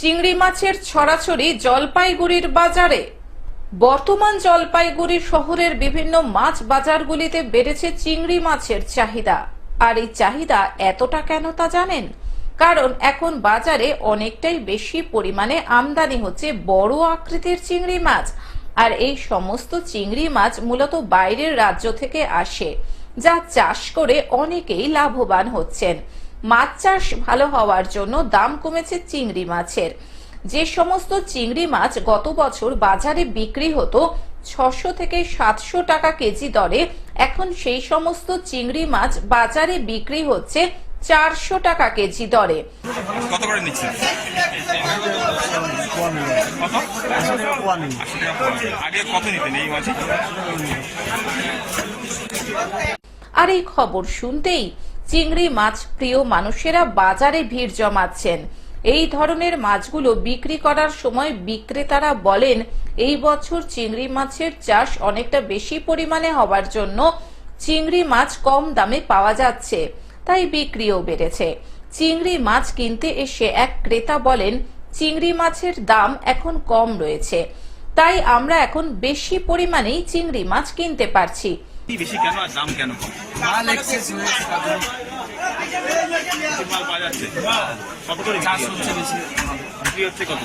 চিংড়ি মাছের ছড়াছড়ি জলপাইগুড়ির বাজারে। বর্তমান জলপাইগুড়ি শহরের বিভিন্ন মাছ বাজারগুলিতে বেড়েছে চিংড়ি মাছের চাহিদা। আর এই চাহিদা এতটা কেন তা জানেন? কারণ এখন বাজারে অনেকটাই বেশি পরিমাণে আমদানি হচ্ছে বড় আকৃতির চিংড়ি মাছ। আর এই সমস্ত চিংড়ি মাছ মূলত বাইরের রাজ্য থেকে আসে, যা চাষ করে অনেকেই লাভবান হচ্ছেন। মাছ চাষ ভালো হওয়ার জন্য দাম কমেছে চিংড়ি মাছের। যে সমস্ত চিংড়ি মাছ গত বছর বাজারে বিক্রি হতো ছশো থেকে সাতশো টাকা কেজি দরে এখন সেই সমস্ত চিংড়ি মাছ বাজারে বিক্রি হচ্ছে চারশো টাকা কেজি দরে। কত করে নিচ্ছেন আগে কত নিতেন এই মাঝে আর এই খবর শুনতেই চিংড়ি মাছ প্রিয় মানুষেরা বাজারে ভিড় জমাচ্ছেন। এই ধরনের মাছগুলো বিক্রি করার সময় বিক্রেতারা বলেন, এই বছর চিংড়ি মাছের চাষ অনেকটা বেশি পরিমাণে হওয়ার জন্য চিংড়ি মাছ কম দামে পাওয়া যাচ্ছে, তাই বিক্রিও বেড়েছে। চিংড়ি মাছ কিনতে এসে এক ক্রেতা বলেন, চিংড়ি মাছের দাম এখন কম রয়েছে, তাই আমরা এখন বেশি পরিমাণেই চিংড়ি মাছ কিনতে পারছি। কি বেশি কেন আর দাম কেন কম? মাল এক্সেস হয়েছে তার জন্য বেশি মাল পাওয়া যাচ্ছে। কত করে চাষ হচ্ছে? বেশি। বিক্রি হচ্ছে কত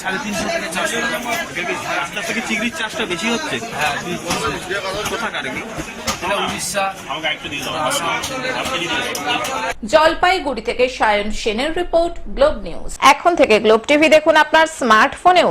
সাড়ে তিনশো থেকে চারশো টাকা এটা কি আস্তে আস্তে কি চিংড়ির চাষটা বেশি হচ্ছে? হ্যাঁ কোথাকার উড়িষ্যা। আসাম জলপাইগুড়ি থেকে সায়ন সেনের রিপোর্ট গ্লোব নিউজ। এখন থেকে গ্লোব টিভি দেখুন আপনার স্মার্টফোনেও।